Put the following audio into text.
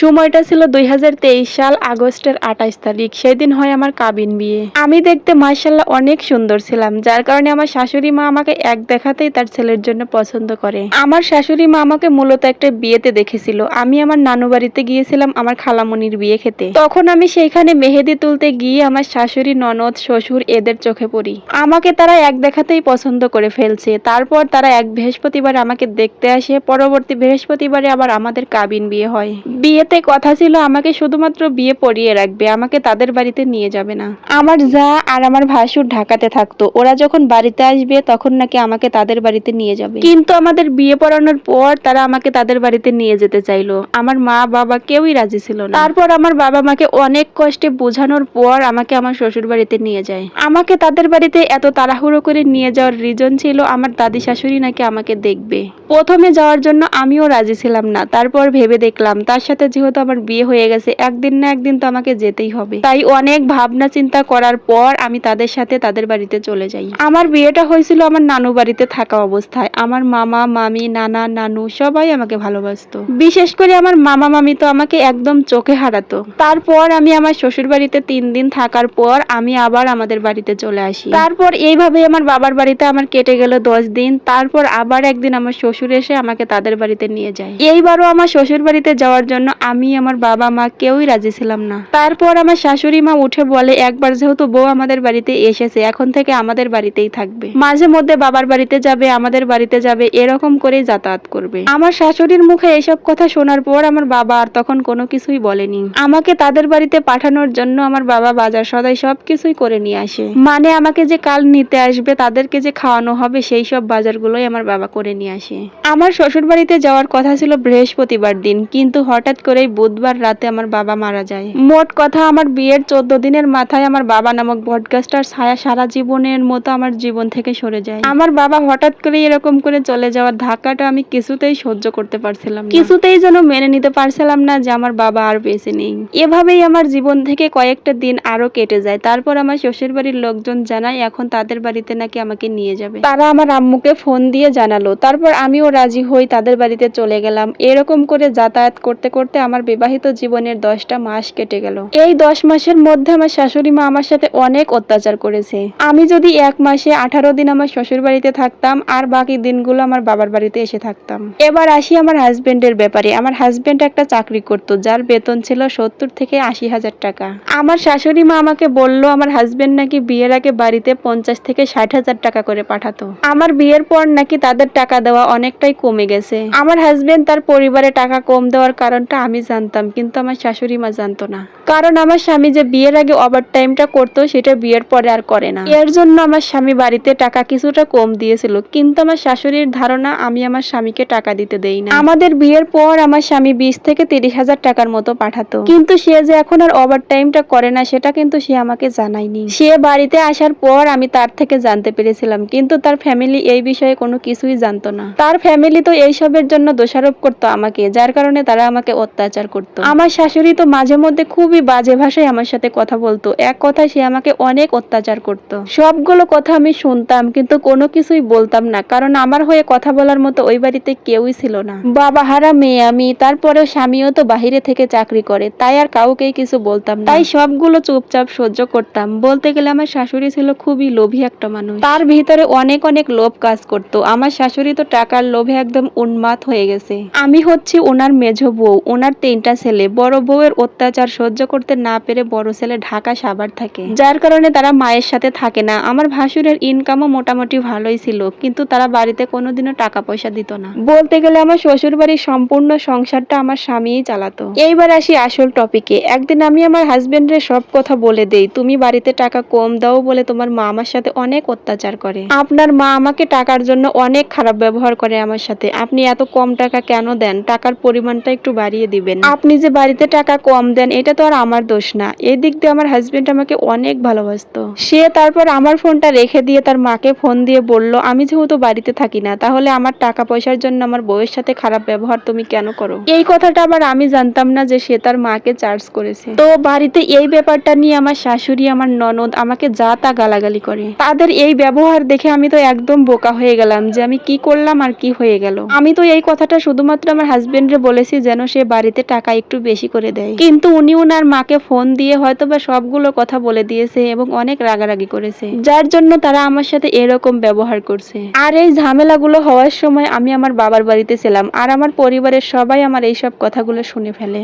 সময়টা ছিল দুই হাজার তেইশ সাল আগস্টের আঠাশ তারিখ। সেদিন হয় আমার কাবিন বিয়ে। আমি দেখতে মার্শাল্লাহ অনেক সুন্দর ছিলাম, যার কারণে আমার শাশুড়ি মা আমাকে এক দেখাতেই তার ছেলের জন্য পছন্দ করে। আমার শাশুড়ি মা আমাকে মূলত একটা বিয়েতে দেখেছিল। আমি আমার নানু বাড়িতে গিয়েছিলাম আমার খালামনির বিয়ে খেতে। তখন আমি সেইখানে মেহেদি তুলতে গিয়ে আমার শাশুড়ি, ননদ, শ্বশুর এদের চোখে পড়ি। আমাকে তারা এক দেখাতেই পছন্দ করে ফেলছে। তারপর তারা এক বৃহস্পতিবার আমাকে দেখতে আসে। পরবর্তী বৃহস্পতিবারে আবার আমাদের কাবিন বিয়ে হয়। বিয়েতে কথা ছিল আমাকে শুধুমাত্র বিয়ে পড়িয়ে রাখবে আমাকে তাদের বাড়িতে নিয়ে যাবে না। আমার যা আর আমার ভাসুর ঢাকাতে থাকতো ওরা যখন বাড়িতে আসবে তখন নাকি আমাকে তাদের বাড়িতে নিয়ে যাবে। কিন্তু আমাদের বিয়ে পড়ানোর পর তারা আমাকে তাদের বাড়িতে নিয়ে যেতে চাইলো। আমার মা বাবা কেউই রাজি ছিল না। তারপর আমার বাবা মাকে অনেক কষ্টে বোঝানোর পর আমাকে আমার শ্বশুর বাড়িতে নিয়ে যায়। আমাকে তাদের বাড়িতে এত তাড়াহুড়ো করে নিয়ে যাওয়ার রিজন ছিল আমার দাদি শাশুড়ি নাকি আমাকে দেখবে। প্রথমে যাওয়ার জন্য আমিও রাজি ছিলাম না তারপর ভেবে দেখলাম তার সাথে যেহেতু আমার বিয়ে হয়ে গেছে, একদিন না একদিন তো আমাকে যেতেই হবে। তাই অনেক ভাবনা চিন্তা করার পর আমি তাদের সাথে তাদের বাড়িতে চলে যাই। আমার বিয়েটা হয়েছিল আমার নানু বাড়িতে থাকা অবস্থায়। আমার মামা, মামি, নানা, নানু সবাই আমাকে ভালোবাসতো। বিশেষ করে আমার মামা, মামি তো আমাকে একদম চোখে হারাতো। তারপর আমি আমার শ্বশুর বাড়িতে তিন দিন থাকার পর আমি আবার আমাদের বাড়িতে চলে আসি। তারপর এইভাবে আমার বাবার বাড়িতে আমার কেটে গেল দশ দিন। তারপর আবার একদিন আমার শ্বশুর এসে আমাকে তাদের বাড়িতে নিয়ে যায়। এইবারও আমার শ্বশুর বাড়িতে যাওয়ার জন্য আমি আমার বাবা মা কেউই রাজি ছিলাম না। তারপর আমার শাশুড়ি মা উঠে বলে, একবার যেহেতু বউ আমাদের বাড়িতে এসেছে, এখন থেকে আমাদের বাড়িতেই থাকবে। মাঝে মধ্যে বাবার বাড়িতে যাবে, আমাদের বাড়িতে যাবে, এরকম করেই যাতায়াত করবে। আমার শাশুড়ির মুখে এসব কথা শোনার পর আমার বাবা আর তখন কোনো কিছুই বলেনি। আমাকে তাদের বাড়িতে পাঠানোর জন্য আমার বাবা বাজার সদাই সব কিছুই করে নিয়ে আসে। মানে আমাকে যে কাল নিতে আসবে, তাদেরকে যে খাওয়ানো হবে, সেই সব বাজারগুলোই আমার বাবা করে নিয়ে আসে। আমার শ্বশুর বাড়িতে যাওয়ার কথা ছিল বৃহস্পতিবার দিন, কিন্তু হঠাৎ করেই বুধবার রাতে আমার বাবা মারা যায়। মোট কথা, আমার বিয়ের চোদ্দ দিনের মাথায় আমার বাবা নামক বডকাস্টার ছায়া সারা জীবনের মতো আমার জীবন থেকে সরে যায়। আমার বাবা হঠাৎ করে এরকম করে চলে যাওয়ার ধাক্কাটা আমি কিছুতেই সহ্য করতে পারছিলাম কিছুতেই যেন মেনে নিতে পারছিলাম না যে আমার বাবা আর বেঁচে নেই। এভাবেই আমার জীবন থেকে কয়েকটা দিন আরও কেটে যায়। তারপর আমার শ্বশুর বাড়ির লোকজন জানায়, এখন তাদের বাড়িতে নাকি আমাকে নিয়ে যাবে। তারা আমার আম্মুকে ফোন দিয়ে জানালো। তারপর আমিও রাজি হই তাদের বাড়িতে চলে গেলাম। এরকম করে যাতায়াত করতে করতে আমার বিবাহিত জীবনের দশটা মাস কেটে গেল। এই দশ মাসের মধ্যে আমার শাশুড়ি মা আমার সাথে অনেক অত্যাচার করেছে। আমি যদি এক মাসে আঠারো দিন আমার শ্বশুর বাড়িতে থাকতাম, আর বাকি দিনগুলো আমার বাবার বাড়িতে এসে থাকতাম। এবার আসি আমার হাজবেন্ডের ব্যাপারে। আমার হাজবেন্ড একটা চাকরি করত, যার বেতন ছিল সত্তর থেকে আশি হাজার টাকা। আমার শাশুড়ি মা আমাকে বলল, আমার হাজবেন্ড নাকি বিয়ের আগে বাড়িতে পঞ্চাশ থেকে ষাট হাজার টাকা করে পাঠাতো। আমার বিয়ের পর নাকি তাদের টাকা দেওয়া অনেকটাই কমে গেছে। আমার হাজবেন্ড তার পরিবারে টাকা কম দেওয়ার কারণটা আমি জানতাম, কিন্তু আমার শাশুড়ি মা জানতো না। কারণ আমার স্বামী যে বিয়ের আগে ওভার টাইমটা করতো, সেটা বিয়ের পরে আর করে না। এর জন্য আমার স্বামী বাড়িতে টাকা কিছুটা কম দিয়েছিল, কিন্তু আমার শাশুড়ির ধারণা, আমি আমার স্বামীকে টাকা দিতে দেই না আমাদের বিয়ের পর আমার স্বামী বিশ থেকে তিরিশ হাজার টাকার মতো পাঠাতো। কিন্তু সে যে এখন আর ওভার টাইমটা করে না, সেটা কিন্তু সে আমাকে জানায়নি। সে বাড়িতে আসার পর আমি তার থেকে জানতে পেরেছিলাম, কিন্তু তার ফ্যামিলি এই বিষয়ে কোনো কিছুই জানতো না। তার ফ্যামিলি তো এইসবের জন্য দোষারোপ করতো আমাকে, যার কারণে তারা আমাকে অত্যাচার করতো। আমার শাশুড়ি তো মাঝে মধ্যে খুবই বাজে ভাষায় আমার সাথে কথা বলতো। এক কথায় সে আমাকে অনেক অত্যাচার করতো। সবগুলো কথা আমি শুনতাম, কিন্তু কোনো কিছুই বলতাম না। কারণ আমার হয়ে কথা বলার মতো ওই বাড়িতে কেউই ছিল না। বাবা হারা মেয়ে আমি, তারপরেও স্বামীও তো বাহিরে থেকে চাকরি করে, তাই আর কাউকেই কিছু বলতাম না। তাই সবগুলো চুপচাপ সহ্য করতাম। বলতে গেলে আমার শাশুড়ি ছিল খুবই লোভী একটা মানুষ। তার ভিতরে অনেক অনেক লোভ কাজ করতো। আমার শাশুড়ি তো টাকার লোভে একদম উন্মাদ হয়ে গেছে। আমি হচ্ছি ওনার মেঝো বউ। ওনার তিনটা ছেলে। বড় বউয়ের অত্যাচার সহ্য করতে না পেরে বড় ছেলে ঢাকা সাবার থাকে। যার কারণে তারা মায়ের সাথে থাকে না। আমার ভাসুরের ইনকামও মোটামুটি ভালোই ছিল, কিন্তু তারা বাড়িতে কোনোদিনও টাকা পয়সা দিত না। বলতে গেলে আমার শ্বশুর বাড়ির সম্পূর্ণ সংসারটা আমার স্বামীই চালাতো। এইবার আসি আসল টপিকে একদিন আমি আমার হাজবেন্ডের সব কথা বলে দেই, তুমি বাড়িতে টাকা কম দাও বলে তোমার মা আমার সাথে অনেক অত্যাচার করে। আপনার মা আমাকে টাকার জন্য অনেক খারাপ ব্যবহার করে আমার সাথে। আপনি এত কম টাকা কেন দেন? টাকার পরিমাণটা একটু বাড়িয়ে দিবেন। আপনি যে বাড়িতে টাকা কম দেন, এটা তো আর আমার দোষ না। এই দিক দিয়ে আমার হাজবেন্ড আমাকে অনেক ভালোবাসতো। সে তারপর আমার ফোনটা রেখে দিয়ে তার মাকে ফোন দিয়ে বলল, আমি যেহেতু বাড়িতে থাকি না, তাহলে আমার টাকা পয়সার জন্য আমার বউয়ের সাথে খারাপ ব্যবহার তুমি কেন করো? এই কথাটা আবার আমি জানতাম না যে সে তার মাকে চার্জ করেছে। তো বাড়িতে এই ব্যাপারটা নিয়ে আমার শাশুড়ি, আমার ননদ আমাকে যা তা গালাগালি করে। তাদের এই ব্যবহার দেখে আমি তো একদম বোকা হয়ে গেলাম যে আমি কি করলাম আর কি হয়ে গেল। আমি তো এই কথাটা শুধুমাত্র আমার হাজবেন্ডে বলেছি যেন সে বাড়িতে টাকা একটু বেশি করে দেয়। কিন্তু উনি ওনার মাকে ফোন দিয়ে হয়তো বা সবগুলো কথা বলে দিয়েছে এবং অনেক রাগারাগি করেছে। যার জন্য তারা আমার সাথে এরকম ব্যবহার করছে। আর এই ঝামেলাগুলো হওয়ার সময় আমি আমার বাবার বাড়িতে ছিলাম আর আমার পরিবারের সবাই আমার এইসব কথাগুলো শুনে ফেলে।